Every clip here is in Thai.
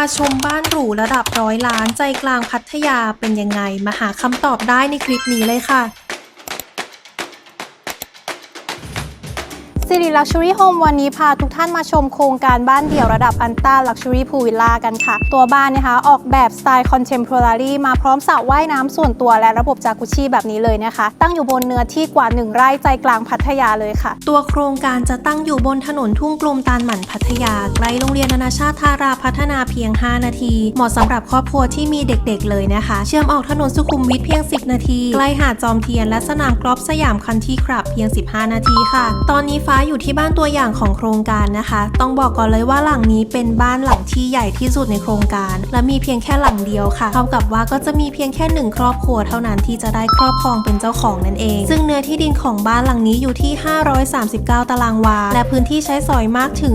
าชมบ้านหรูระดับร้อยล้านใจกลางพัทยาเป็นยังไง มาหาคำตอบได้ในคลิปนี้เลยค่ะ สิริลักชัวรี่โฮมวันนี้พาทุกท่านมาชมโครงการบ้านเดี่ยวระดับอันต้าลักชัวรี่พูวิลล่ากันค่ะ ตัวบ้านนะคะออกแบบสไตล์คอนเทมพอรารีมาพร้อมสระว่ายน้ำส่วนตัวและระบบจากุชิแบบนี้เลยนะคะ ตั้งอยู่บนเนื้อที่กว่า 1 ไร่ใจกลางพัทยาเลยค่ะ ตัวโครงการจะตั้งอยู่บนถนนทุ่งกลมตาลหมันพัทยาใกล้โรงเรียนนานาชาติทาราพัฒนาเพียง 5 นาที เหมาะสำหรับครอบครัวที่มีเด็กๆ เลยนะคะ เชื่อมออกถนนสุขุมวิทเพียง 10 นาที ใกล้หาดจอมเทียนและสนามกอล์ฟสยามคันที่ครับเพียง 15 นาทีค่ะ ตอนนี้ฟ้าอยู่ที่บ้านตัวอย่างของโครงการนะคะ ต้องบอกก่อนเลยว่าหลังนี้เป็นบ้านหลังที่ใหญ่ที่สุดในโครงการ และมีเพียงแค่หลังเดียวค่ะเท่ากับว่าก็จะมีเพียงแค่หนึ่งครอบครัวเท่านั้นที่จะได้ครอบครองเป็นเจ้าของนั่นเอง ซึ่งเนื้อที่ดินของบ้านหลังนี้อยู่ที่ 539 ตารางวา และพื้นที่ใช้สอยมากถึง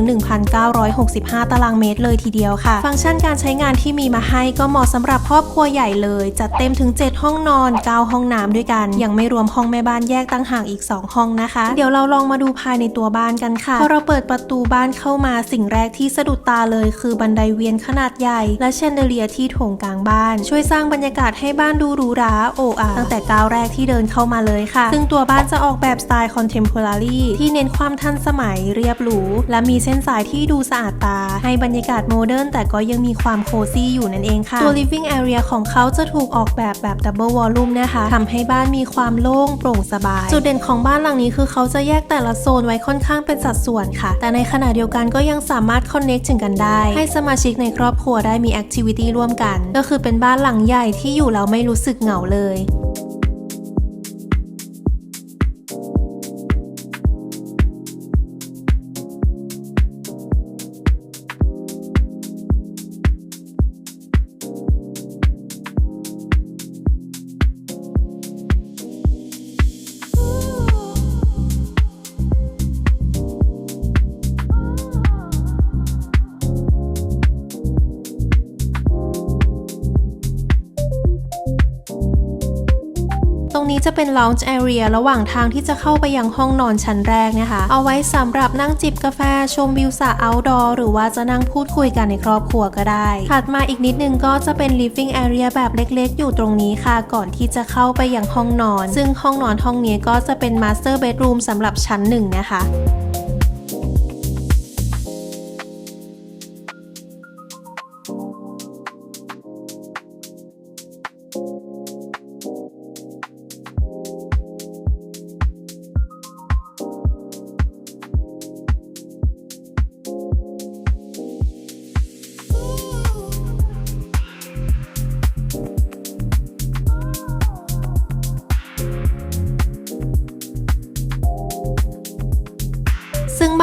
1,965 ตารางเมตรเลยทีเดียวค่ะ ฟังก์ชันการใช้งานที่มีมาให้ก็เหมาะสำหรับครอบครัวใหญ่เลยจัดเต็มถึง 7 ห้องนอน 9 ห้องน้ำด้วยกัน ยังไม่รวมห้องแม่บ้านแยกตั้งห่างอีก 2 ห้องนะคะ เดี๋ยวเราลองมาดูภายในตัวบ้านกันค่ะพอเราเปิดประตูบ้านเข้ามาสิ่งแรกที่สะดุดตาเลยคือบันไดเวียนขนาดใหญ่ และแชนเดเลียที่โถงกลางบ้าน ช่วยสร้างบรรยากาศให้บ้านดูหรูหราโอ้อาตั้งแต่ก้าวแรกที่เดินเข้ามาเลยค่ะ ซึ่งตัวบ้านจะออกแบบสไตล์คอนเทมพอรารีที่เน้นความทันสมัยเรียบหรู และมีเส้นสายที่ดูสะอาดตา ให้บรรยากาศโมเดิร์นแต่ก็ยังมีความโคซี่อยู่นั่นเองค่ะ ตัว living area ของเขาจะถูกออกแบบแบบ double volume นะคะทำให้บ้านมีความโล่งโปร่งสบาย จุดเด่นของบ้านหลังนี้คือเขาจะแยกแต่ละโซนไว้ค่อนข้างเป็นสัดส่วนค่ะ แต่ในขณะเดียวกันก็ยังสามารถคอนเน็กถึงกันได้ ให้สมาชิกในครอบครัวได้มีแอคทิวิตี้ร่วมกัน ก็คือเป็นบ้านหลังใหญ่ที่อยู่แล้วไม่รู้สึกเหงาเลย รงนี้จะเป็น lounge area ระหว่างทางที่จะเข้าไปยังห้องนอนชั้นแรกนะคะ เอาไว้สำหรับนั่งจิบกาแฟชมวิวสระ outdoor หรือว่าจะนั่งพูดคุยกันในครอบครัวก็ได้ ถัดมาอีกนิดนึงก็จะเป็น living area แบบเล็กๆ อยู่ตรงนี้ค่ะ ก่อนที่จะเข้าไปยังห้องนอน ซึ่งห้องนอนห้องนี้ก็จะเป็น master bedroom สำหรับชั้นหนึ่งนะคะ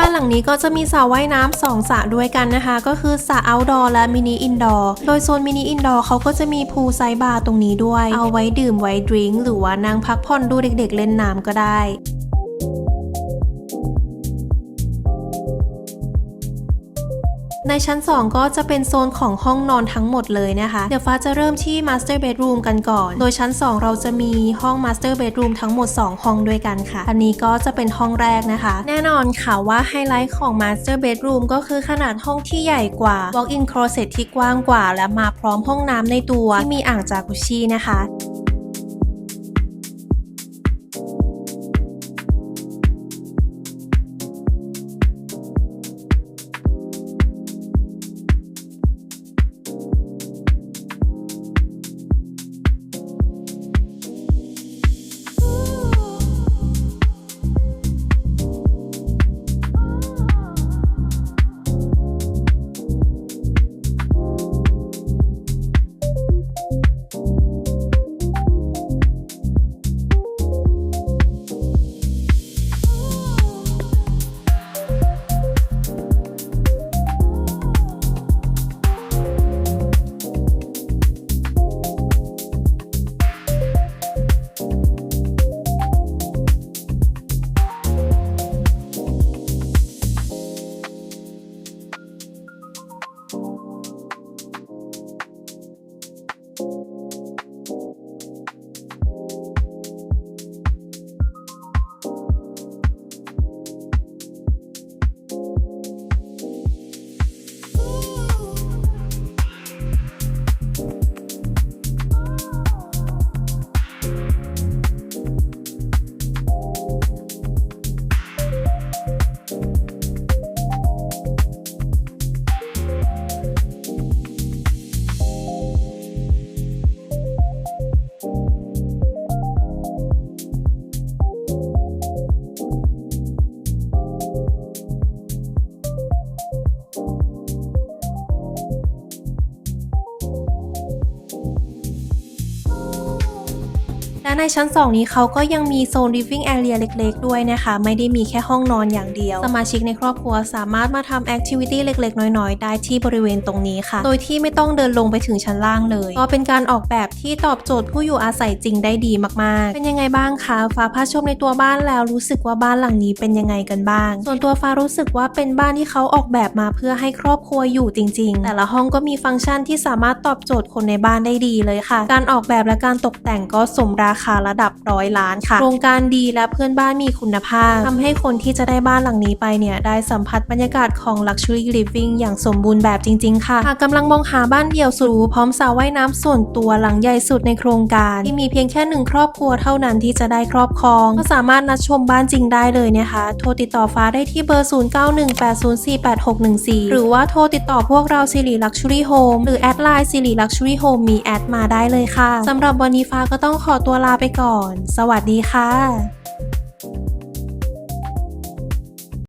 บ้านหลังนี้ก็จะมีสระว่ายน้ำสองสระด้วยกันนะคะ ก็คือสระ outdoor และมินิ indoor โดยโซนมินิ indoor เขาก็จะมีพูลไซบาร์ตรงนี้ด้วย เอาไว้ดื่มไว้ดริงก์หรือว่านั่งพักผ่อนดูเด็กๆเล่นน้ำก็ได้ ในชั้น 2 ก็จะเป็นโซนของห้องนอนทั้งหมดเลยนะคะ เดี๋ยวฟ้าจะเริ่มที่ Master Bedroom กันก่อน โดยชั้น 2 เราจะมีห้อง Master Bedroom ทั้งหมด 2 ห้องด้วยกันค่ะ อันนี้ก็จะเป็นห้องแรกนะคะ แน่นอนค่ะว่าไฮไลท์ของ Master Bedroom ก็คือขนาดห้องที่ใหญ่กว่า Walk-in closet ที่กว้างกว่า และมาพร้อมห้องน้ำในตัวที่มีอ่างจากุชินะคะ และในชั้น 2 นี้เขาก็ยังมีโซน living area เล็กๆ ด้วยนะคะ ไม่ได้มีแค่ห้องนอนอย่างเดียว สมาชิกในครอบครัวสามารถมาทำ activity เล็กๆ น้อยๆ ได้ที่บริเวณตรงนี้ค่ะ โดยที่ไม่ต้องเดินลงไปถึงชั้นล่างเลยก็เป็นการออกแบบที่ตอบโจทย์ผู้อยู่อาศัยจริงได้ดีมากๆ เป็นยังไงบ้างคะฟ้าพาชมในตัวบ้านแล้วรู้สึกว่าบ้านหลังนี้เป็นยังไงกันบ้าง ส่วนตัวฟ้ารู้สึกว่าเป็นบ้านที่เขาออกแบบมาเพื่อให้ครอบครัวอยู่จริง ๆ แต่ละห้องก็มีฟังก์ชันที่สามารถตอบโจทย์คนในบ้านได้ดีเลยค่ะ การออกแบบและการตกแต่งก็สมราคาระดับร้อยล้านค่ะ โครงการดีและเพื่อนบ้านมีคุณภาพทำให้คนที่จะได้บ้านหลังนี้ไปเนี่ย ได้สัมผัสบรรยากาศของ Luxury Living อย่างสมบูรณ์แบบจริง ๆ ค่ะ หากกำลังมองหาบ้านเดี่ยวสุดหรูพร้อมสระว่ายน้ำส่วนตัวหลังใหญ่สุดในโครงการ ที่มีเพียงแค่หนึ่งครอบครัวเท่านั้นที่จะได้ครอบครอง ก็สามารถนัดชมบ้านจริงได้เลยนะคะ โทรติดต่อฟ้าได้ที่เบอร์ 0918048614 หรือว่าโทรติดต่อพวกเราสิริ Luxury Home หรือแอดไลน์สิริ Luxury Home มีแอดมาได้เลยค่ะสำหรับวันนี้ฟ้าก็ต้องขอตัวลาไปก่อน สวัสดีค่ะ